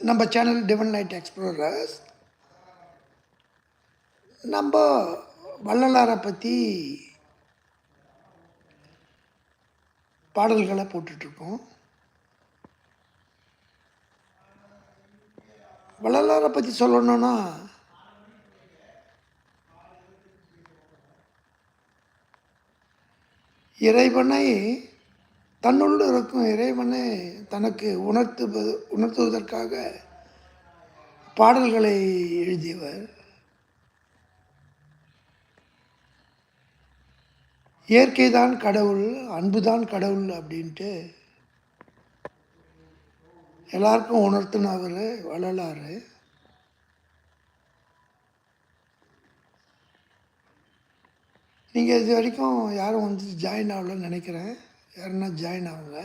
நம்ம channel டிவன் light explorers நம்ம வள்ளலாரை பற்றி பாடல்களை போட்டுட்ருக்கோம். வள்ளலாரை பற்றி சொல்லணுன்னா இறைவனை தன்னுள் இருக்கும் இறைவனை தனக்கு உணர்த்து உணர்த்துவதற்காக பாடல்களை எழுதியவர். இயற்கை தான் கடவுள் அன்புதான் கடவுள் அப்படின்ட்டு எல்லாருக்கும் உணர்த்தினவர் வள்ளலாறு நீங்கள் இது வரைக்கும் யாரும் வந்து ஜாயின் ஆகலன்னு நினைக்கிறேன். யாருன்னா ஜாயின் ஆகுங்க.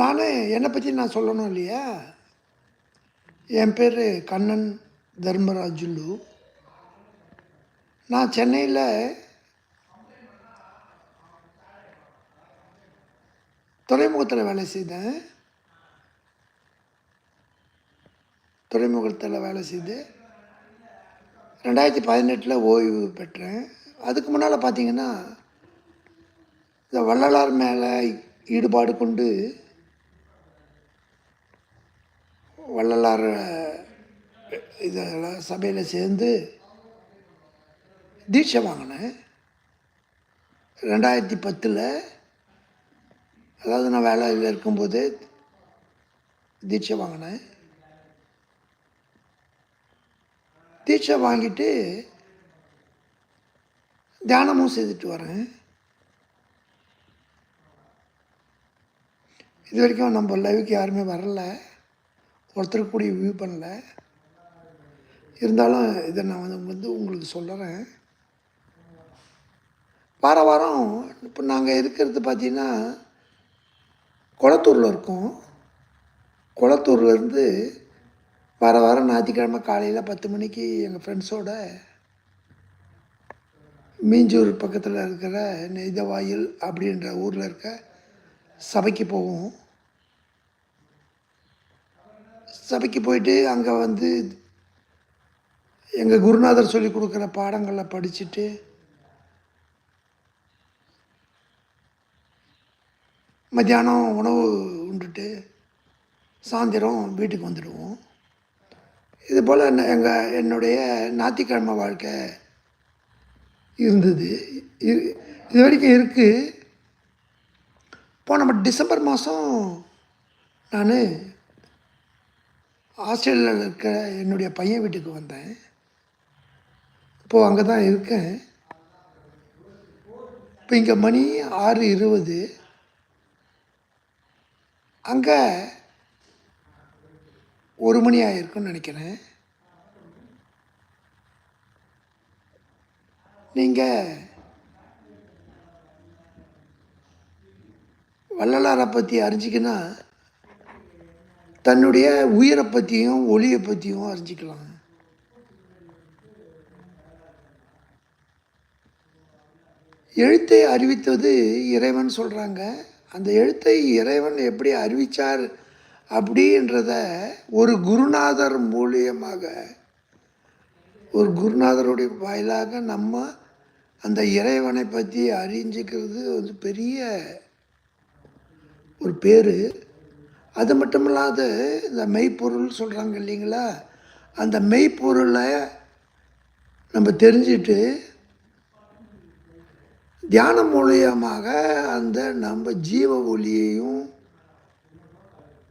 நான் என்னை பற்றி நான் சொல்லணும் இல்லையா? என் பேர் கண்ணன் தர்மராஜுலு. நான் சென்னையில் துறைமுகத்தில் வேலை செய்தேன். துறைமுகத்தில் வேலை செய்து ரெண்டாயிரத்தி பதினெட்டில் ஓய்வு பெற்றேன். அதுக்கு முன்னால் பார்த்தீங்கன்னா இந்த வள்ளலார் மேலே ஈடுபாடு கொண்டு வள்ளலார் இதெல்லாம் சபையில் சேர்ந்து தீட்சை வாங்கினேன். ரெண்டாயிரத்தி பத்தில் அதாவது நான் வேலையில் இருக்கும்போது தீட்சை வாங்கினேன். தீட்சை வாங்கிட்டு தியானமும் செய்துட்டு வரேன். இது வரைக்கும் நம்ம லைவுக்கு யாருமே வரல. ஒருத்தருக்கு கூட வியூ பண்ணல. இருந்தாலும் இதை நான் வந்து வந்து உங்களுக்கு சொல்கிறேன் வார வாரம் இப்போ நாங்கள் இருக்கிறது பார்த்தீங்கன்னா குளத்தூரில் இருக்கோம். குளத்தூர்லேருந்து வர வாரம் ஞாயிற்றுக்கிழமை காலையில் பத்து மணிக்கு எங்கள் ஃப்ரெண்ட்ஸோட மீஞ்சூர் பக்கத்தில் இருக்கிற நெய்தவாயில் அப்படின்ற ஊரில் இருக்க சபைக்கு போவோம். சபைக்கு போயிட்டு அங்கே வந்து எங்கள் குருநாதர் சொல்லி கொடுக்குற பாடங்களை படிச்சுட்டு மத்தியானம் உணவு உண்டுட்டு சாயந்தரம் வீட்டுக்கு வந்துடுவோம். இது போல் எங்கள் என்னுடைய ஞாயிற்றுக்கிழமை வாழ்க்கை இருந்தது. இது இது வரைக்கும் இருக்குது போன டிசம்பர் மாதம் நான் ஆஸ்திரேலியாவில் இருக்க என்னுடைய பையன் வீட்டுக்கு வந்தேன். இப்போது அங்கே தான் இருக்கேன். இப்போ இங்கே மணி ஆறு இருபது. அங்கே ஒரு மணி ஆகிருக்குன்னு நினைக்கிறேன். நீங்கள் வள்ளலாரை பற்றி அறிஞ்சிக்கினா தன்னுடைய உயிரை பற்றியும் ஒளியை பற்றியும் அறிஞ்சிக்கலாம். எழுத்தை அறிவித்தது இறைவன் சொல்கிறாங்க அந்த எழுத்தை இறைவன் எப்படி அறிவித்தார் அப்படின்றத ஒரு குருநாதர் மூலியமாக ஒரு குருநாதருடைய வாயிலாக நம்ம அந்த இறைவனை பற்றி அறிஞ்சிக்கிறது வந்து பெரிய ஒரு பேர். அது மட்டும் இல்லாத இந்த மெய்ப்பொருள் சொல்கிறாங்க இல்லைங்களா? அந்த மெய்ப்பொருளை நம்ம தெரிஞ்சிட்டு தியானம் மூலியமாக அந்த நம்ம ஜீவ ஒளியையும்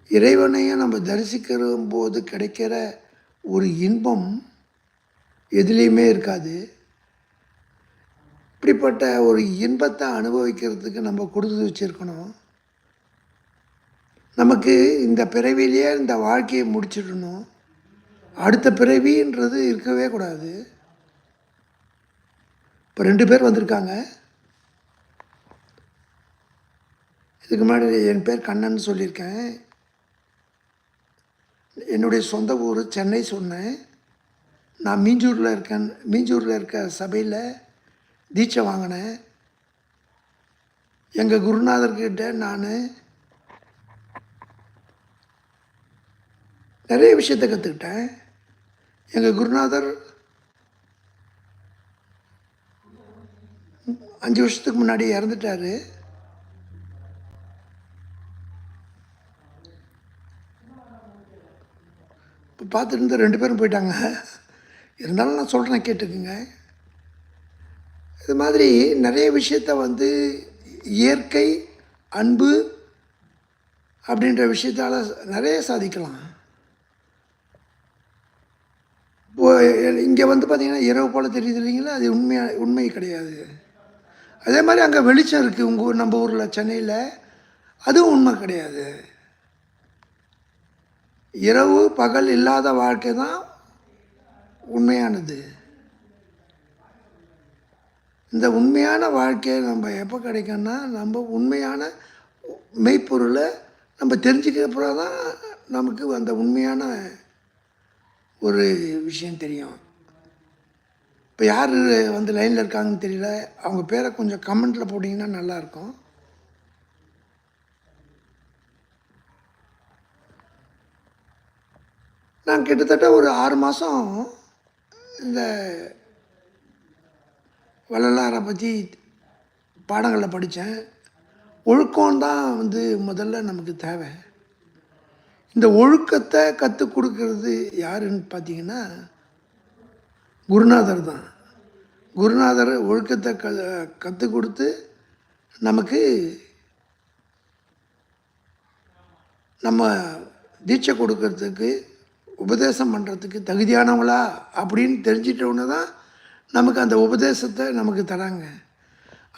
இறைவனையும் நம்ம தரிசிக்கிற போது கிடைக்கிற ஒரு இன்பம் எதுலேயுமே இருக்காது. இப்படிப்பட்ட ஒரு இன்பத்தை அனுபவிக்கிறதுக்கு நம்ம கொடுத்து வச்சுருக்கணும். நமக்கு இந்த பிறவிலேயே இந்த வாழ்க்கையை முடிச்சிடணும். அடுத்த பிறவின்றது இருக்கவே கூடாது. இப்போ ரெண்டு பேர் வந்திருக்காங்க. இதுக்கு முன்னாடி என் பேர் கண்ணன் சொல்லியிருக்கேன். என்னுடைய சொந்த ஊர் சென்னை சொன்னேன். நான் மீஞ்சூரில் இருக்கேன். மீஞ்சூரில் இருக்க சபையில் தீட்சை வாங்கினேன். எங்கள் குருநாதர்கிட்ட நான் நிறைய விஷயத்த கற்றுக்கிட்டேன் எங்கள் குருநாதர் அஞ்சு வருஷத்துக்கு முன்னாடி இறந்துட்டாரு. இப்போ பார்த்துட்டு இருந்த ரெண்டு பேரும் போயிட்டாங்க. இருந்தாலும் நான் சொல்கிறேன் கேட்டுக்குங்க. இது மாதிரி நிறைய விஷயத்த வந்து இயற்கை அன்பு அப்படின்ற விஷயத்தால் நிறைய சாதிக்கலாம். இப்போ இங்கே வந்து பார்த்திங்கன்னா இரவு போல் தெரியுது இல்லைங்களா? அது உண்மையாக உண்மை கிடையாது. அதே மாதிரி அங்கே வெளிச்சம் இருக்குது உங்கள் ஊர் நம்ம ஊரில் சென்னையில். அதுவும் உண்மை கிடையாது. இரவு பகல் இல்லாத வாழ்க்கை தான் உண்மையானது. இந்த உண்மையான வாழ்க்கையை நம்ம எப்போ கிடைக்கும்னா நம்ம உண்மையான மெய்ப்பொருளை நம்ம தெரிஞ்சுக்கப்புறம் தான் நமக்கு அந்த உண்மையான ஒரு விஷயம் தெரியும். இப்போ யார் வந்து லைனில் இருக்காங்கன்னு தெரியல. அவங்க பேரை கொஞ்சம் கமெண்ட்டில் போட்டிங்கன்னா நல்லாயிருக்கும் நான் கிட்டத்தட்ட ஒரு ஆறு மாதம் இந்த வள்ளலாரை பற்றி பாடங்களில் படித்தேன் ஒழுக்கம் தான் வந்து முதல்ல நமக்கு தேவை. இந்த ஒழுக்கத்தை கற்றுக் கொடுக்கறது யாருன்னு பார்த்தீங்கன்னா குருநாதர் தான். குருநாதர் ஒழுக்கத்தை க கற்றுக் கொடுத்து நமக்கு நம்ம தீட்சை கொடுக்கறதுக்கு உபதேசம் பண்ணுறதுக்கு தகுதியானவங்களா அப்படின்னு தெரிஞ்சிட்டோன்னு தான் நமக்கு அந்த உபதேசத்தை நமக்கு தராங்க.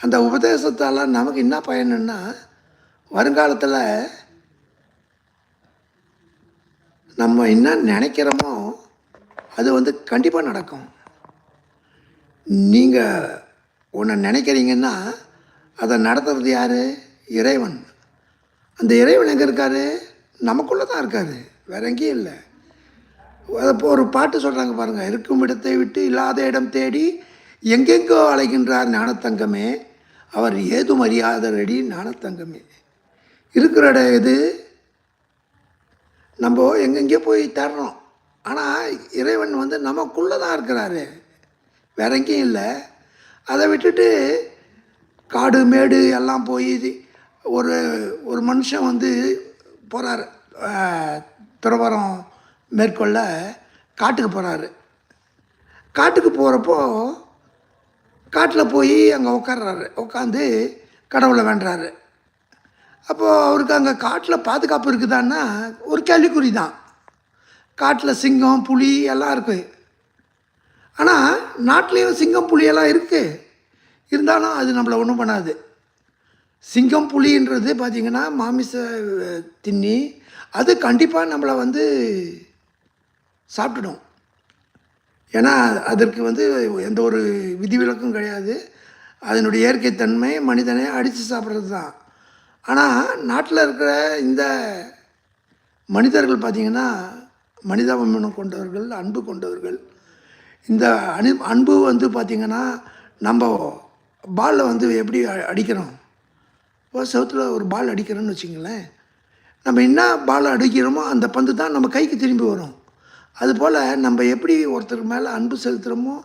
அந்த உபதேசத்தால் நமக்கு என்ன பயனுன்னா வருங்காலத்தில் நம்ம என்ன நினைக்கிறோமோ அது வந்து கண்டிப்பாக நடக்கும். நீங்கள் ஒன்று நினைக்கிறீங்கன்னா அதை நடத்துறது யார்? இறைவன். அந்த இறைவன் எங்கே இருக்கார்? நமக்குள்ளே தான் இருக்கார். வேற எங்கேயும் இல்லை. ஒரு பாட்டு சொல்கிறாங்க பாருங்கள் இருக்கும் இடத்தை விட்டு இல்லாத இடம் தேடி எங்கெங்கோ அலைகின்றார் ஞானத்தங்கமே. அவர் ஏதும் அறியாத ரெடி ஞானத்தங்கமே. இருக்கிற இடம் இது நம்ம எங்கெங்கேயோ போய் தேடுறோம் ஆனால் இறைவன் வந்து நமக்குள்ளே தான் இருக்கிறாரு. வேற எங்கேயும் இல்லை. அதை விட்டுட்டு காடு மேடு எல்லாம் போய் ஒரு ஒரு மனுஷன் வந்து போகிறார் துறவரம் மேற்கொள்ள காட்டுக்கு போகிறாரு காட்டுக்கு போகிறப்போ காட்டில் போய் அங்கே உட்காடுறாரு உட்காந்து கடவுளை வேண்டுறாரு. அப்போது அவருக்கு அங்கே காட்டில் பாதுகாப்பு இருக்குதான்னா ஒரு கேள்விக்குறி தான் காட்டில் சிங்கம் புலி எல்லாம் இருக்குது ஆனால் நாட்டிலையும் சிங்கம் புலியெல்லாம் இருக்குது இருந்தாலும் அது நம்மளை ஒன்றும் பண்ணாது. சிங்கம் புலின்றது பார்த்திங்கன்னா மாமிச தின்னி அது கண்டிப்பாக நம்மளை வந்து சாப்பிட்டுடும் ஏன்னா அதற்கு வந்து எந்த ஒரு விதிவிலக்கும் கிடையாது. அதனுடைய இயற்கை தன்மை மனிதனை அடித்து சாப்பிட்றது தான். ஆனால் நாட்டில் இருக்கிற இந்த மனிதர்கள் பார்த்திங்கன்னா மனிதாபிமானம் கொண்டவர்கள் அன்பு கொண்டவர்கள் இந்த அனு அன்பு வந்து பார்த்திங்கன்னா நம்ம பாலில் வந்து எப்படி அடிக்கிறோம்? இப்போ செவத்தில் ஒரு பால் அடிக்கிறோன்னு வச்சுங்களேன். நம்ம என்ன பால் அடிக்கிறோமோ அந்த பந்து தான் நம்ம கைக்கு திரும்பி வரும். அதுபோல் நம்ம எப்படி ஒருத்தருக்கு மேலே அன்பு செலுத்துகிறோமோ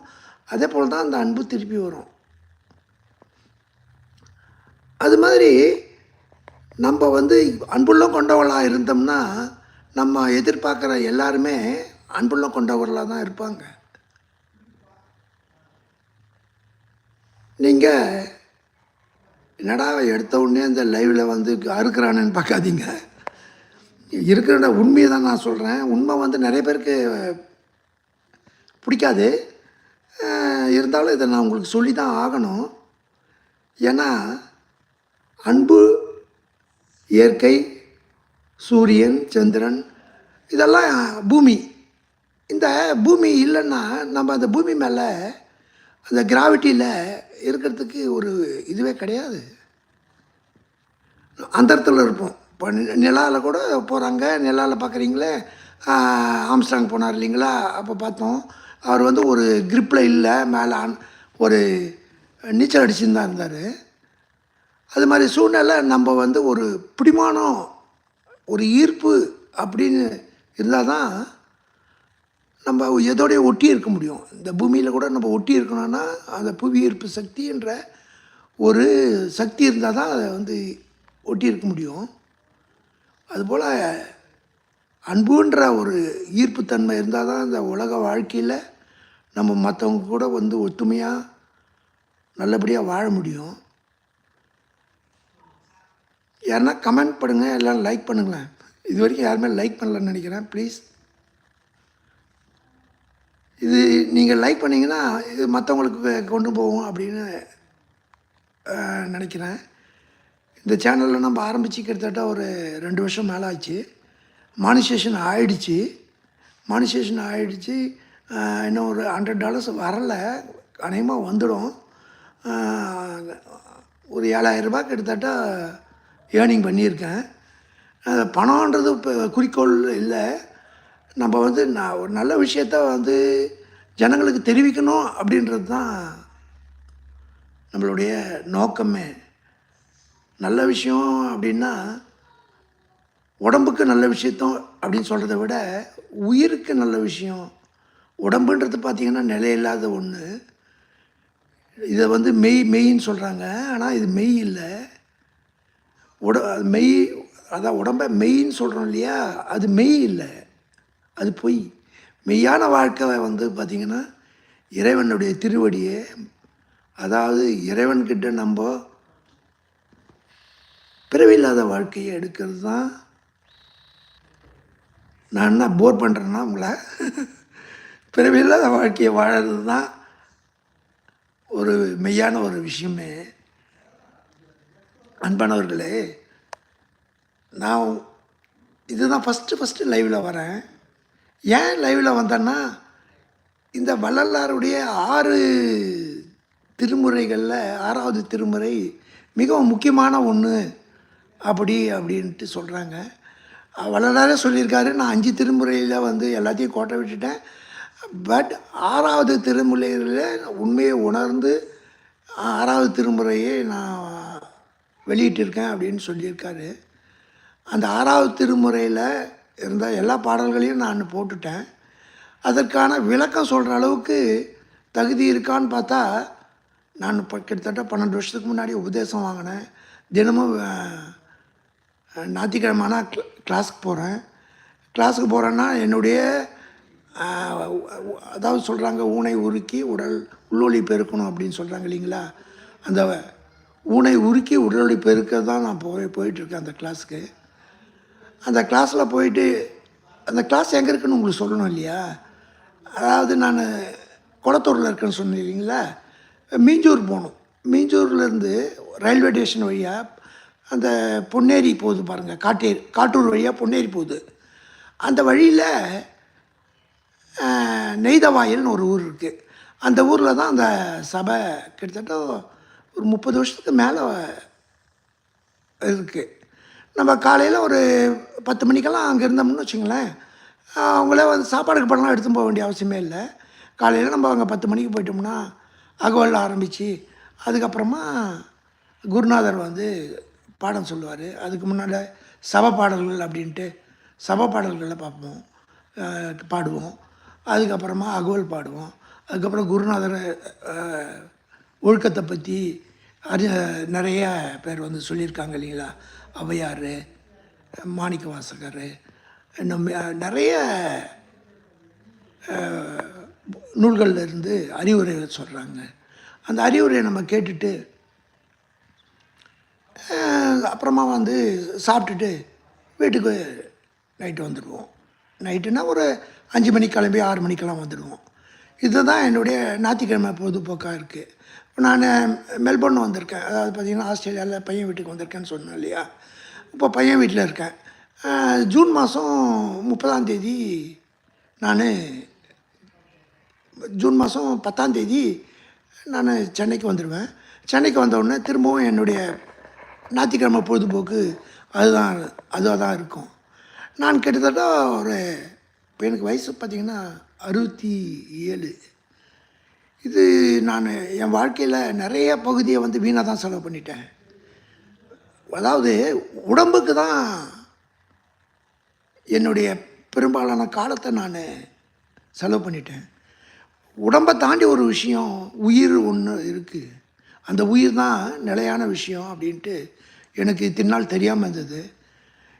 அதே போல் தான் அந்த அன்பு திருப்பி வரும். அது மாதிரி நம்ம வந்து அன்புள்ள கொண்டவர்களாக இருந்தோம்னா நம்ம எதிர்பார்க்குற எல்லாருமே அன்புள்ள கொண்டவர்களாக தான் இருப்பாங்க. நீங்கள் என்னடா எடுத்த உடனே இந்த லைவில் வந்து அறுக்கிறானேன்னு பார்க்காதீங்க. இருக்கிற உண்மையை தான் நான் சொல்கிறேன் உண்மை வந்து நிறைய பேருக்கு பிடிக்காது. இருந்தாலும் இதை நான் உங்களுக்கு சொல்லி தான் ஆகணும். ஏன்னா அன்பு இயற்கை சூரியன் சந்திரன் இதெல்லாம் பூமி. இந்த பூமி இல்லைன்னா நம்ம அந்த பூமி மேலே அந்த கிராவிட்டியில் இருக்கிறதுக்கு ஒரு இதுவே கிடையாது. அந்த இடத்துல இருப்போம். இப்போ நிலாவில் கூட போகிறாங்க நிலாவில் பார்க்குறீங்களே ஆம்ஸ்டாங் போனார் இல்லைங்களா? அப்போ பார்த்தோம். அவர் வந்து ஒரு கிரிப்பில் இல்லை. மேலே ஒரு நீச்சல் அடிச்சுன்னு தான் இருந்தார். அது மாதிரி சூழ்நிலை நம்ம வந்து ஒரு பிடிமானம் ஒரு ஈர்ப்பு அப்படின்னு இருந்தால் தான் நம்ம எதோடைய ஒட்டி இருக்க முடியும். இந்த பூமியில் கூட நம்ம ஒட்டி இருக்கணும்னா அந்த புவி ஈர்ப்பு சக்தின்ற ஒரு சக்தி இருந்தால் தான் அதை வந்து ஒட்டி இருக்க முடியும். அதுபோல் அன்புன்ற ஒரு ஈர்ப்புத்தன்மை இருந்தால் தான் இந்த உலக வாழ்க்கையில் நம்ம மற்றவங்க கூட வந்து ஒத்துமையாக நல்லபடியாக வாழ முடியும். யாருன்னா கமெண்ட் பண்ணுங்கள் எல்லாம் லைக் பண்ணுங்களேன். இது வரைக்கும் யாருமே லைக் பண்ணலன்னு நினைக்கிறேன். ப்ளீஸ் இது நீங்கள் லைக் பண்ணிங்கன்னா இது மற்றவங்களுக்கு கொண்டு போகும் அப்படின்னு நினைக்கிறேன். இந்த சேனலில் நம்ம ஆரம்பித்து கிட்டத்தட்ட ஒரு ரெண்டு வருஷம் மேலே ஆச்சு மானிசேஷன் ஆயிடுச்சு. மானிசேஷன் ஆயிடுச்சு. இன்னும் ஒரு ஹண்ட்ரட் டாலர்ஸ் வரலை. அநேகமாக வந்துடும். ஒரு ஏழாயிரம் கிட்டத்தட்ட ஏர்னிங் பண்ணியிருக்கேன். பணம்ன்றது இப்போ குறிக்கோள் இல்லை. நம்ம வந்து நான் ஒரு நல்ல விஷயத்த வந்து ஜனங்களுக்கு தெரிவிக்கணும் அப்படின்றது தான் நம்மளுடைய நோக்கமே. நல்ல விஷயம் அப்படின்னா உடம்புக்கு நல்ல விஷயத்தம் அப்படின்னு சொல்கிறத விட உயிருக்கு நல்ல விஷயம். உடம்புன்றது பார்த்திங்கன்னா நிலையில்லாத ஒன்று இதை வந்து மெய் மெய்ன்னு சொல்கிறாங்க ஆனால் இது மெய் இல்லை. உட மெய் அதான் உடம்பை மெய்ன்னு சொல்கிறோம் இல்லையா? அது மெய் இல்லை. அது பொய். மெய்யான வாழ்க்கை வந்து பார்த்திங்கன்னா இறைவனுடைய திருவடியே. அதாவது இறைவன்கிட்ட நம்ம பிறவில்லாத வாழ்க்கையை எடுக்கிறது தான். நான் என்ன போர் பண்ணுறேன்னா உங்களை. பிறவில்லாத வாழ்க்கையை வாழறது தான் ஒரு மெய்யான ஒரு விஷயமே. அன்பானவர்களே நான் இதுதான் ஃபஸ்ட்டு ஃபஸ்ட்டு லைவில் வரேன். ஏன் லைவில் வந்தேன்னா இந்த வள்ளலாருடைய ஆறு திருமுறைகளில் ஆறாவது திருமுறை மிகவும் முக்கியமான ஒன்று அப்படி அப்படின்ட்டு சொல்கிறாங்க வள்ளலாரே சொல்லியிருக்காரு. நான் அஞ்சு திருமுறையில் வந்து எல்லாத்தையும் கோட்டை விட்டுட்டேன். பட் ஆறாவது திருமுறையில் உண்மையை உணர்ந்து ஆறாவது திருமுறையை நான் வெளியிட்டிருக்கேன் அப்படின்னு சொல்லியிருக்காரு. அந்த ஆறாவது திருமுறையில் இருந்த எல்லா பாடல்களையும் நான் போட்டுட்டேன். அதற்கான விளக்கம் சொல்கிற அளவுக்கு தகுதி இருக்கான்னு பார்த்தா நான் கிட்டத்தட்ட பன்னெண்டு வருஷத்துக்கு முன்னாடி உபதேசம் வாங்கினேன். தினமும் ஞாயிற்றுக்கிழமை ஆனால் கிளாஸுக்கு போகிறேன் கிளாஸுக்கு போகிறேன்னா என்னுடைய அதாவது சொல்கிறாங்க ஊனை உருக்கி உடல் உள்ளொளி பெருக்கணும் அப்படின்னு சொல்கிறாங்க இல்லைங்களா? அந்த ஊனை உருக்கி உடலொளி பெருக்க தான் நான் போய் போயிட்டுருக்கேன் அந்த கிளாஸுக்கு அந்த கிளாஸில் போயிட்டு அந்த கிளாஸ் எங்கே இருக்குன்னு உங்களுக்கு சொல்லணும் இல்லையா? அதாவது நான் குளத்தூரில் இருக்கேன்னு சொன்னேன் இல்லைங்களா? மீஞ்சூர் போகணும். மீஞ்சூர்லேருந்து ரயில்வே ஸ்டேஷன் வழியாக அந்த பொன்னேரி போகுது பாருங்கள் காட்டேரி காட்டூர் வழியாக பொன்னேரி போகுது. அந்த வழியில் நெய்தவாயல்னு ஒரு ஊர் இருக்குது அந்த ஊரில் தான் அந்த சபை கிட்டத்தட்ட ஒரு முப்பது வருஷத்துக்கு மேலே இருக்குது நம்ம காலையில் ஒரு பத்து மணிக்கெல்லாம் அங்கே இருந்தோம்னு வச்சுங்களேன் அவங்களே வந்து சாப்பாடுக்கு பணம்லாம் எடுத்து போக வேண்டிய அவசியமே இல்லை. காலையில் நம்ம அங்கே பத்து மணிக்கு போயிட்டோம்னா அகவல் ஆரம்பித்து அதுக்கப்புறமா குருநாதர் வந்து பாடம் சொல்லுவார். அதுக்கு முன்னால் சப பாடல்கள் அப்படின்ட்டு சப பாடல்களில் பார்ப்போம் பாடுவோம். அதுக்கப்புறமா அகவல் பாடுவோம். அதுக்கப்புறம் குருநாதர் ஒழுக்கத்தை பற்றி அறி நிறைய பேர் வந்து சொல்லியிருக்காங்க இல்லைங்களா? ஔவையார் மாணிக்க வாசகர் இன்னும் நிறைய நூல்களில் இருந்து அறிவுரை சொல்கிறாங்க அந்த அறிவுரையை நம்ம கேட்டுட்டு அப்புறமா வந்து சாப்பிட்டுட்டு வீட்டுக்கு நைட்டு வந்துடுவோம். நைட்டுனா ஒரு அஞ்சு மணிக்கு கிளம்பி ஆறு மணிக்கெல்லாம் வந்துடுவோம். இதுதான் என்னுடைய ஞாயிற்றுக்கிழமை பொழுதுபோக்காக இருக்குது நான் மெல்போர்ன் வந்திருக்கேன். அதாவது பார்த்திங்கன்னா ஆஸ்திரேலியாவில் பையன் வீட்டுக்கு வந்திருக்கேன்னு சொன்னேன் இல்லையா? இப்போ பையன் வீட்டில் இருக்கேன். ஜூன் மாதம் முப்பதாம் தேதி நான் ஜூன் மாதம் பத்தாம் தேதி நான் சென்னைக்கு வந்துடுவேன் சென்னைக்கு வந்தவுடனே திரும்பவும் என்னுடைய ஞாயிற்றுக்கிழமை பொழுதுபோக்கு அதுதான் அதுவாக தான் இருக்கும். நான் கிட்டத்தட்ட ஒரு இப்போ எனக்கு வயசு பார்த்திங்கன்னா அறுபத்தி ஏழு. இது நான் என் வாழ்க்கையில் நிறைய பகுதியை வந்து வீணாக தான் செலவு பண்ணிட்டேன். அதாவது உடம்புக்கு தான் என்னுடைய பெரும்பாலான காலத்தை நான் செலவு பண்ணிட்டேன். உடம்பை தாண்டி ஒரு விஷயம் உயிர் ஒன்று இருக்குது அந்த உயிர் தான் நிலையான விஷயம் அப்படின்ட்டு எனக்கு தின்னால் தெரியாமல் இருந்தது.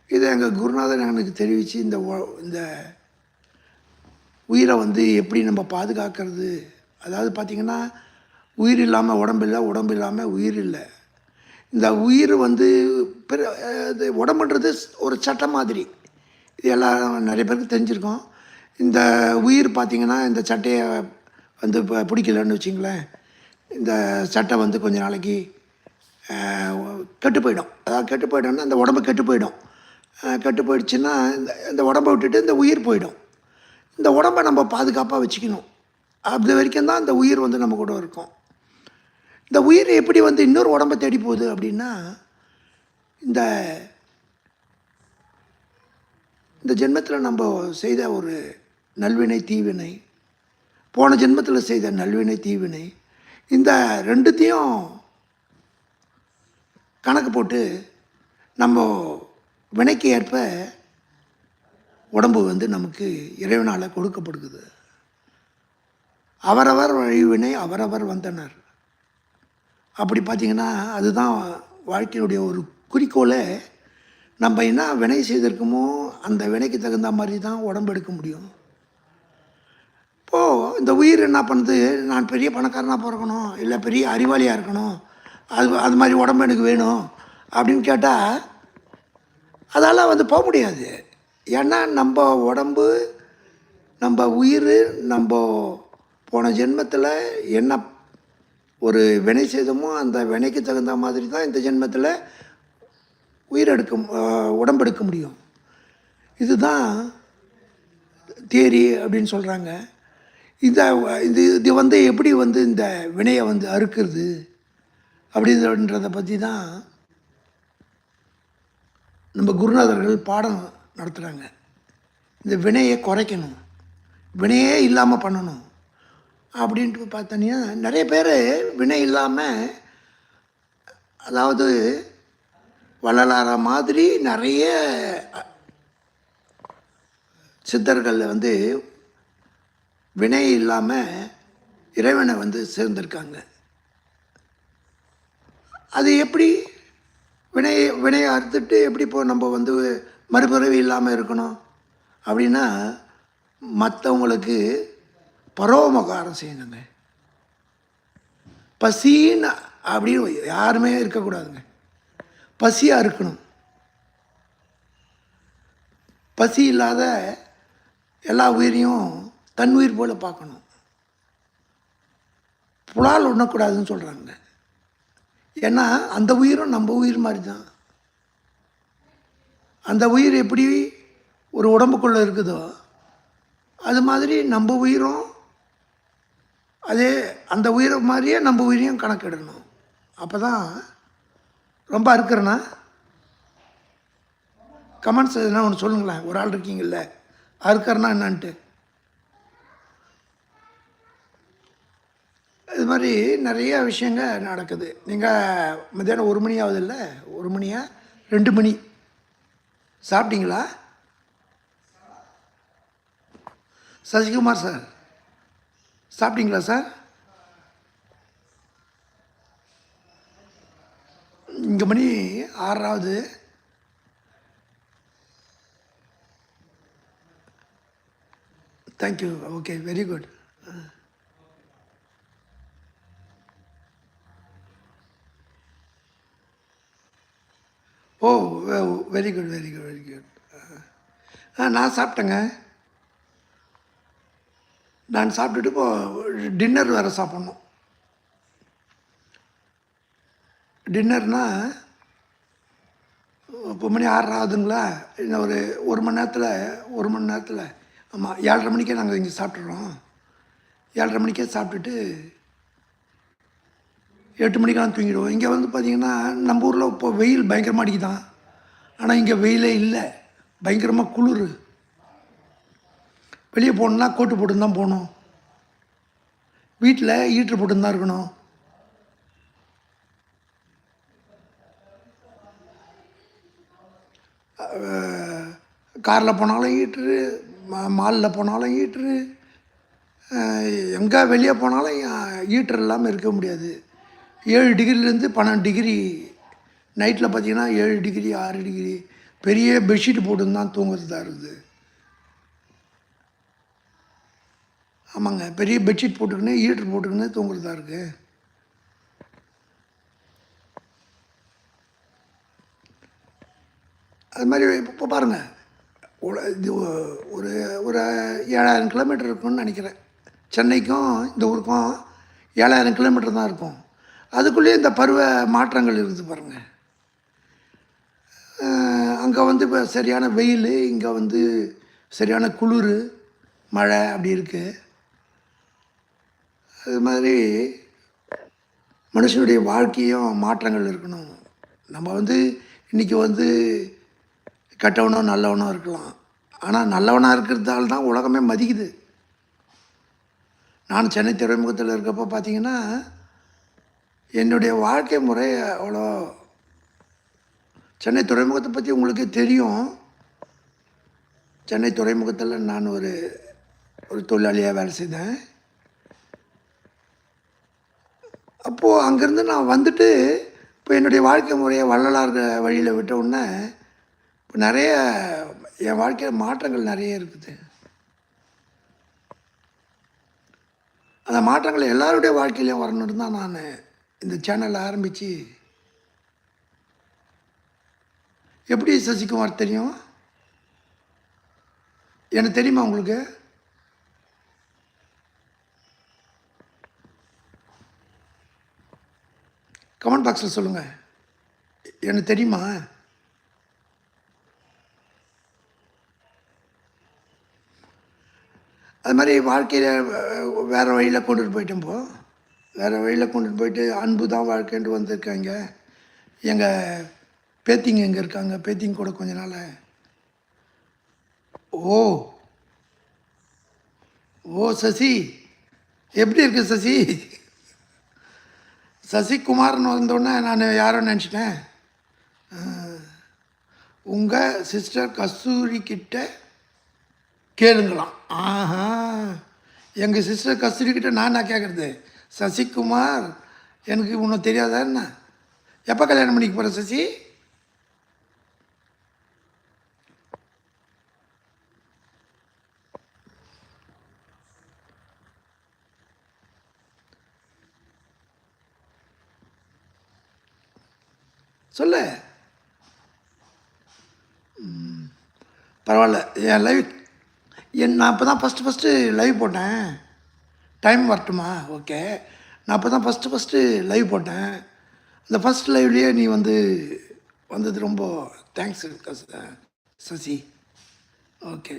இதை எங்கள் குருநாதன் எனக்கு தெரிவித்து இந்த இந்த உயிரை வந்து எப்படி நம்ம பாதுகாக்கிறது? அதாவது பார்த்திங்கன்னா உயிர் இல்லாமல் உடம்பு இல்லை உடம்பு இல்லாமல் உயிர் இல்லை. இந்த உயிர் வந்து பிற இது உடம்புன்றது ஒரு சட்டம் மாதிரி. இது எல்லாம் நிறைய பேருக்கு தெரிஞ்சிருக்கோம். இந்த உயிர் பார்த்திங்கன்னா இந்த சட்டையை வந்து இப்போ பிடிக்கலன்னு வச்சிங்களேன். இந்த சட்டை வந்து கொஞ்ச நாளைக்கு கெட்டு போயிடும். அதாவது கெட்டு போயிடும்னா அந்த உடம்பு கெட்டு போயிடும். கெட்டு போயிடுச்சுன்னா இந்த இந்த உடம்பை விட்டுட்டு இந்த உயிர் போயிடும். இந்த உடம்பை நம்ம பாதுகாப்பாக வச்சுக்கணும். அது வரைக்கும் தான் இந்த உயிர் வந்து நம்ம கூட இருக்கும். இந்த உயிர் எப்படி வந்து இன்னொரு உடம்பை தேடி போகுது அப்படின்னா இந்த இந்த ஜென்மத்தில் நம்ம செய்த ஒரு நல்வினை தீவினை போன ஜென்மத்தில் செய்த நல்வினை தீவினை இந்த ரெண்டுத்தையும் கணக்கு போட்டு நம்ம வினைக்கு ஏற்ப உடம்பு வந்து நமக்கு இறைவனால் கொடுக்கப்படுகிறது. அவரவர் வழிவினை அவரவர் வந்தனர். அப்படி பார்த்தீங்கன்னா அதுதான் வாழ்க்கையினுடைய ஒரு குறிக்கோளே. நம்ம என்ன வினை செய்திருக்கோமோ அந்த வினைக்கு தகுந்த மாதிரி தான் உடம்பு எடுக்க முடியும். இப்போது இந்த உயிர் என்ன பண்ணுது? நான் பெரிய பணக்காரனாக பிறக்கணும் இல்லை பெரிய அறிவாளியாக இருக்கணும் அது அது மாதிரி உடம்பு எனக்கு வேணும் அப்படின்னு கேட்டால் அதால் வந்து போக முடியாது. ஏன்னா நம்ம உடம்பு நம்ம உயிர் நம்ம போன ஜென்மத்தில் என்ன ஒரு வினை செய்தோமோ அந்த வினைக்கு தகுந்த மாதிரி தான் இந்த ஜென்மத்தில் உயிரெடுக்க உடம்பெடுக்க முடியும். இதுதான் தேரி அப்படின்னு சொல்கிறாங்க இந்த இது இது வந்து எப்படி வந்து இந்த வினையை வந்து அறுக்கிறது அப்படின்றத பற்றி தான் நம்ம குருநாதர்கள் பாடம் நடத்துகிறாங்க இந்த வினையை குறைக்கணும். வினையே இல்லாமல் பண்ணணும். அப்படின்ட்டு பார்த்தோன்னா நிறைய பேர் வினை இல்லாமல் அதாவது வள்ளலார மாதிரி நிறைய சித்தர்கள் வந்து வினை இல்லாமல் இறைவனை வந்து சேர்ந்திருக்காங்க. அது எப்படி வினையை வினையை அறுத்துட்டு எப்படி இப்போ நம்ம வந்து மறுபிறவி இல்லாமல் இருக்கணும்? அப்படின்னா மற்றவங்களுக்கு பரோமகாரம் செய்யணுங்க. பசின்னு அப்படின்னு யாருமே இருக்கக்கூடாதுங்க. பசியாக இருக்கணும். பசி இல்லாத எல்லா உயிரையும் தன் உயிர் பார்க்கணும். புலால் உண்ணக்கூடாதுன்னு சொல்கிறாங்க ஏன்னா அந்த உயிரும் நம்ம உயிர் மாதிரி தான் அந்த உயிர் எப்படி ஒரு உடம்புக்குள்ளே இருக்குதோ அது மாதிரி நம்ம உயிரும் அதே அந்த உயிரை மாதிரியே நம்ம உயிரையும் கணக்கிடணும். அப்போ தான் ரொம்ப அறுக்கிறேன்னா கமெண்ட்ஸ் எதுனா ஒன்று சொல்லுங்களேன். ஒரு ஆள் இருக்கீங்கல்ல. அறுக்கிறேன்னா என்னான்ட்டு. இது மாதிரி நிறைய விஷயங்க நடக்குது. நீங்கள் மத்தியானம் ஒரு மணி ஆகுதுல்ல ஒரு மணியா? ரெண்டு மணி. சாப்பிட்டீங்களா? சசிகுமார் சார். சாப்பிட்டீங்களா சார்? இங்கே மணி ஆறாவது thank you okay very good oh very good very good very good ஆ நான் சாப்பிட்டேங்க. நான் சாப்பிட்டுட்டு இப்போ டின்னர் வேறு சாப்பிட்ணும். டின்னர்னா இப்போ மணி ஆறரை ஆகுதுங்களா? இன்னும் ஒரு ஒரு மணி நேரத்தில் ஒரு மணி நேரத்தில் ஆமாம் ஏழரை மணிக்கே நாங்கள் இங்கே சாப்பிட்றோம் ஏழரை மணிக்கே சாப்பிட்டுட்டு எட்டு மணிக்கெல்லாம் தூங்கிடுவோம். இங்கே வந்து பார்த்திங்கன்னா நம்ம ஊரில் இப்போ வெயில் பயங்கரமாக அடிக்குதான். ஆனால் இங்கே வெயிலே இல்லை. பயங்கரமாக குளிர். வெளியே போகணுன்னா கோட்டு போட்டு தான் போகணும். வீட்டில் ஹீட்ரு போட்டு தான் இருக்கணும். காரில் போனாலும் ஹீட்ரு மா மாலில் போனாலும் ஹீட்ரு எங்கே வெளியே போனாலும் ஹீட்ரு இல்லாமல் இருக்க முடியாது. ஏழு டிகிரிலேருந்து பன்னெண்டு டிகிரி. நைட்டில் பார்த்தீங்கன்னா ஏழு டிகிரி ஆறு டிகிரி. பெரிய பெட்ஷீட் போட்டு தான் தூங்குறதா இருக்குது ஆமாங்க. பெரிய பெட்ஷீட் போட்டுக்கின்னு ஹீட்ரு போட்டுக்கின்னு தூங்குறதா இருக்குது அது மாதிரி இப்போ பாருங்கள் இது ஒரு ஒரு ஏழாயிரம் கிலோமீட்டர் இருக்கும்னு நினைக்கிறேன். சென்னைக்கும் இந்த ஊருக்கும் ஏழாயிரம் கிலோமீட்டர் தான் இருக்கும். அதுக்குள்ளேயே இந்த பருவ மாற்றங்கள் இருக்குது பாருங்கள் அங்கே வந்து இப்போ சரியான வெயில் இங்கே வந்து சரியான குளிர் மழை அப்படி இருக்குது அது மாதிரி மனுஷனுடைய வாழ்க்கையும் மாற்றங்கள் இருக்கணும். நம்ம வந்து இன்றைக்கி வந்து கெட்டவனோ நல்லவனோ இருக்கலாம். ஆனால் நல்லவனாக இருக்கிறதால தான் உலகமே மதிக்குது. நான் சென்னை துறைமுகத்தில் இருக்கப்போ பார்த்தீங்கன்னா என்னுடைய வாழ்க்கை முறை அவ்வளோ சென்னை துறைமுகத்தை பற்றி உங்களுக்கு தெரியும். சென்னை துறைமுகத்தில் நான் ஒரு ஒரு தொழிலாளியாக வேலை செய்தேன். அப்போது அங்கேருந்து நான் வந்துட்டு இப்போ என்னுடைய வாழ்க்கை முறையை வள்ளலார் வழியில் விட்ட உடனே இப்போ நிறைய என் வாழ்க்கையில் மாற்றங்கள் நிறைய இருக்குது. அந்த மாற்றங்கள் எல்லாருடைய வாழ்க்கையிலையும் வரணும்னு தான் நான் இந்த சேனலை ஆரம்பித்து எப்படி சசிகுமார் தெரியும்? எனக்கு தெரியுமா உங்களுக்கு? கமெண்ட் பாக்ஸில் சொல்லுங்கள் எனக்கு தெரியுமா? அது மாதிரி வாழ்க்கையில் வேறு வழியில் கொண்டுட்டு போயிட்டேன் போ வேறு வழியில் கொண்டுட்டு போயிட்டு அன்பு தான் வாழ்க்கைன்ட்டு வந்திருக்காங்க. எங்கள் பேத்திங்க இங்கே இருக்காங்க? பேத்திங்க கூட கொஞ்ச நாள். ஓ. ஓ சசி. எப்படி இருக்கு சசி? சசிகுமார்னு வந்தோடனே நான் யாரோ நினச்சிட்டேன். உங்கள் சிஸ்டர் கஸ்தூரி கிட்ட கேளுங்களாம். ஆஹா. எங்கள் சிஸ்டர் கஸ்தூரி கிட்ட நான் நான் கேட்குறது சசிகுமார் எனக்கு இன்னும் தெரியாதா என்ன? எப்போ கல்யாணம் பண்ணிக்க போகிற சசி? சொல்லு. பரவாயில்ல என் லைவ் என் நான் இப்போ தான் ஃபஸ்ட்டு ஃபஸ்ட்டு லைவ் போட்டேன். டைம் வரட்டுமா? ஓகே நான் அப்போ தான் ஃபஸ்ட்டு ஃபஸ்ட்டு லைவ் போட்டேன். அந்த ஃபஸ்ட் லைவ்லேயே நீ வந்து வந்தது ரொம்ப தேங்க்ஸ் சசி? ஓகே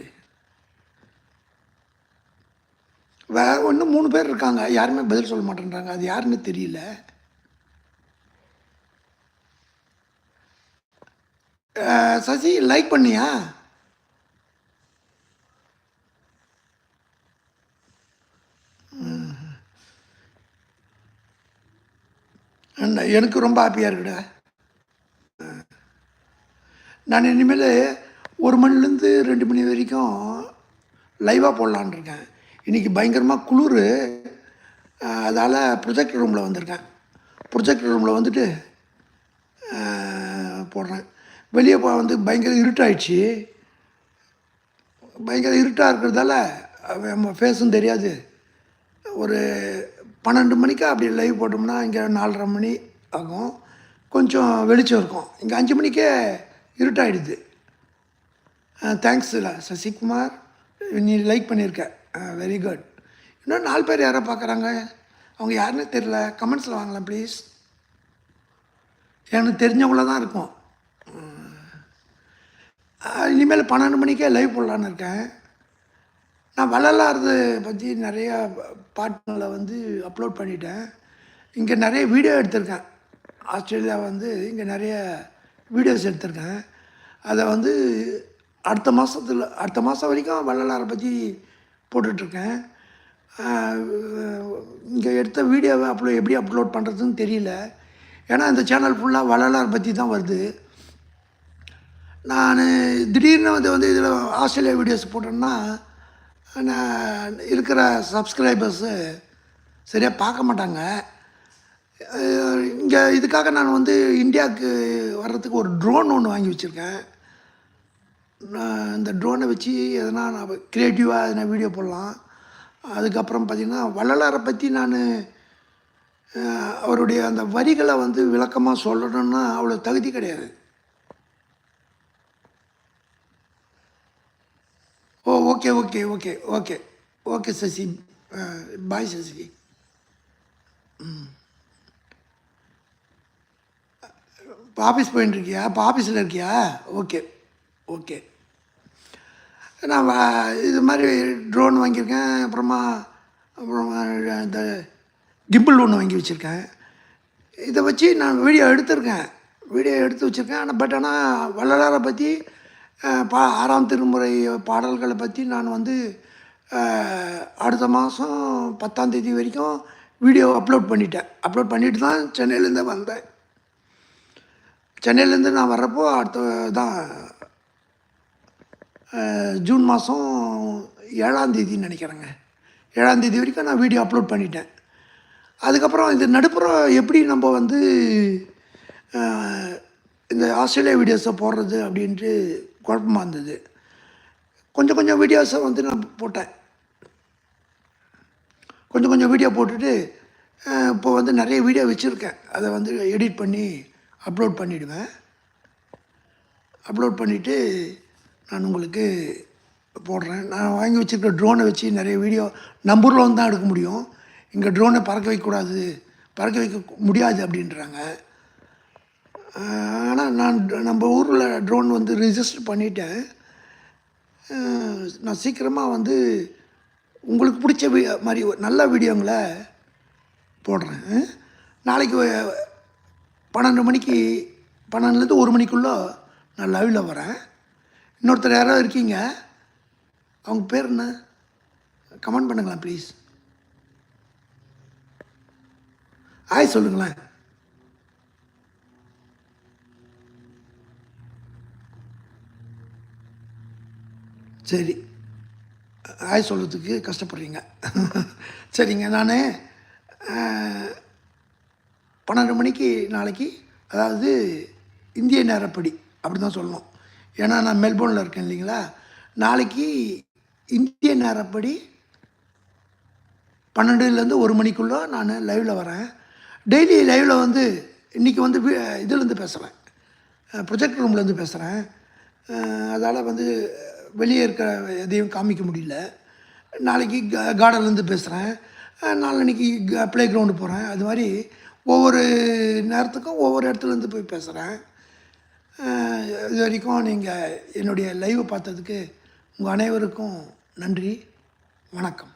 வேறு ஒன்று மூணு பேர் இருக்காங்க. யாருமே பதில் சொல்ல மாட்டேன்றாங்க. அது யாருன்னு தெரியல. சசி லைக் பண்ணியா? எனக்கு ரொம்ப ஹாப்பியாக இருக்குடா. நான் இனிமேல் ஒரு மணிலேருந்து ரெண்டு மணி வரைக்கும் லைவாக போடலான் இருக்கேன். இன்றைக்கி பயங்கரமாக குளிர். அதால் ப்ரொஜெக்ட் ரூமில் வந்திருக்கேன். ப்ரொஜெக்ட் ரூமில் வந்துட்டு போடுறேன். வெளியே போ வந்து பயங்கர இருட்டாயிடுச்சு. பயங்கர இருட்டாக இருக்கிறதால நம்ம ஃபேஸும் தெரியாது. ஒரு பன்னெண்டு மணிக்கு அப்படி லைவ் போட்டோம்னா இங்கே நாலரை மணி ஆகும். கொஞ்சம் வெளிச்சம் இருக்கும். இங்கே அஞ்சு மணிக்கே இருட்டாயிடுது. இல்லை சசிகுமார். நீ லைக் பண்ணியிருக்க வெரி குட் இன்னும் நாலு பேர் யாரோ பார்க்குறாங்க? அவங்க யாருன்னு தெரில கமெண்ட்ஸில் வாங்கலாம் ப்ளீஸ் எனக்கு தெரிஞ்சவங்கள தான் இருக்கும். இனிமேல் பன்னெண்டு மணிக்கே லைவ் போடலான்னு இருக்கேன். நான் வள்ளலாரது பற்றி நிறைய பாட்டுங்களை வந்து அப்லோட் பண்ணிட்டேன். இங்கே நிறைய வீடியோ எடுத்திருக்கேன். ஆஸ்திரேலியா வந்து இங்கே நிறைய வீடியோஸ் எடுத்திருக்கேன். அதை வந்து அடுத்த மாதத்தில் அடுத்த மாதம் வரைக்கும் வள்ளலாரை பற்றி போட்டுட்ருக்கேன். இங்கே எடுத்த வீடியோவை அப்லோ எப்படி அப்லோட் பண்ணுறதுன்னு தெரியல. ஏன்னா இந்த சேனல் ஃபுல்லாக வள்ளலார் பற்றி தான் வருது. நான் திடீர்னு வந்து வந்து இதில் ஆஸ்திரேலியா வீடியோஸ் போட்டேன்னா நான் இருக்கிற சப்ஸ்கிரைபர்ஸு சரியாக பார்க்க மாட்டாங்க. இங்கே இதுக்காக நான் வந்து இந்தியாவுக்கு வர்றதுக்கு ஒரு ட்ரோன் ஒன்று வாங்கி வச்சுருக்கேன். நான் இந்த ட்ரோனை வச்சு எதனா நான் க்ரியேட்டிவாக எதனா வீடியோ போடலாம். அதுக்கப்புறம் பார்த்திங்கன்னா வள்ளலாரை பற்றி நான் அவருடைய அந்த வரிகளை வந்து விளக்கமாக சொல்லணும்னா அவ்வளோ தகுதி கிடையாது. ஓ okay okay okay okay. Okay Sasi. Bye Sasi. இப்போ ஆஃபீஸ் போயின்னு இருக்கியா இப்போ ஆஃபீஸில் இருக்கியா? Okay okay. நான் இது மாதிரி ட்ரோன் வாங்கியிருக்கேன். அப்புறமா அப்புறமா இந்த கிம்பிள் ஒன்று வாங்கி வச்சுருக்கேன். இதை வச்சு நான் வீடியோ எடுத்திருக்கேன். வீடியோ எடுத்து வச்சுருக்கேன். ஆனால் பட் ஆனால் வள்ளலாரை பற்றி பா ஆறாம் திருமுறை பாடல்களை பற்றி நான் வந்து அடுத்த மாதம் பத்தாம் தேதி வரைக்கும் வீடியோ அப்லோட் பண்ணிட்டேன். அப்லோட் பண்ணிட்டு தான் சென்னையிலேருந்து வந்தேன். சென்னையிலேருந்து நான் வர்றப்போ அடுத்த தான் ஜூன் மாதம் ஏழாந்தேதின்னு நினைக்கிறேங்க. ஏழாந்தேதி வரைக்கும் நான் வீடியோ அப்லோட் பண்ணிட்டேன். அதுக்கப்புறம் இது நடுப்புறம் எப்படி நம்ம வந்து இந்த ஆஸ்திரேலியா வீடியோஸை போடுறது அப்படின்ட்டு குழப்பமாக இருந்தது. கொஞ்சம் கொஞ்சம் வீடியோஸை வந்து நான் போட்டேன். கொஞ்சம் கொஞ்சம் வீடியோ போட்டுட்டு இப்போ வந்து நிறைய வீடியோ வச்சுருக்கேன். அதை வந்து எடிட் பண்ணி அப்லோட் பண்ணிவிடுவேன் அப்லோட் பண்ணிவிட்டு நான் உங்களுக்கு போடுறேன். நான் வாங்கி வச்சுருக்க ட்ரோனை வச்சு நிறைய வீடியோ நம்பூரில் வந்து தான் எடுக்க முடியும். இங்கே ட்ரோனை பறக்க வைக்கக்கூடாது. பறக்க வைக்க முடியாது அப்படின்றாங்க. ஆனால் நான் நம்ம ஊரில் ட்ரோன் வந்து ரிஜிஸ்டர் பண்ணிட்டேன். நான் சீக்கிரமாக வந்து உங்களுக்கு பிடிச்ச வீ மாதிரி நல்ல வீடியோங்களை போடுறேன். நாளைக்கு பன்னெண்டு மணிக்கு பன்னெண்டுலேருந்து ஒரு மணிக்குள்ளே நான் லைவில் வரேன். இன்னொருத்தர் யாராவது இருக்கீங்க? அவங்க பேர் என்ன? கமெண்ட் பண்ணுங்களேன் ப்ளீஸ் ஆய் சொல்லுங்களேன். சரி. ஆய் சொல்கிறதுக்கு கஷ்டப்படுறீங்க. சரிங்க நான் பன்னெண்டு மணிக்கு நாளைக்கு அதாவது இந்திய நேரப்படி அப்படி தான் சொல்லணும். ஏன்னா நான் மெல்போர்னில் இருக்கேன் இல்லைங்களா? நாளைக்கு இந்திய நேரப்படி பன்னெண்டுலேருந்து ஒரு மணிக்குள்ளே நான் லைவில் வரேன். டெய்லி லைவில் வந்து இன்றைக்கி வந்து இதுலேருந்து பேசுகிறேன் ப்ரொஜெக்ட் ரூம்லேருந்து பேசுகிறேன் அதால் வந்து வெளியே இருக்கிற எதையும் காமிக்க முடியல. நாளைக்கு கார்டன்லேருந்து பேசுகிறேன் நாளன்னைக்கு ப்ளே கிரவுண்டு போகிறேன் அது மாதிரி ஒவ்வொரு நேரத்துக்கும் ஒவ்வொரு இடத்துலேருந்து போய் பேசுகிறேன் இது வரைக்கும் நீங்கள் என்னுடைய லைவை பார்த்ததுக்கு உங்கள் அனைவருக்கும் நன்றி. வணக்கம்.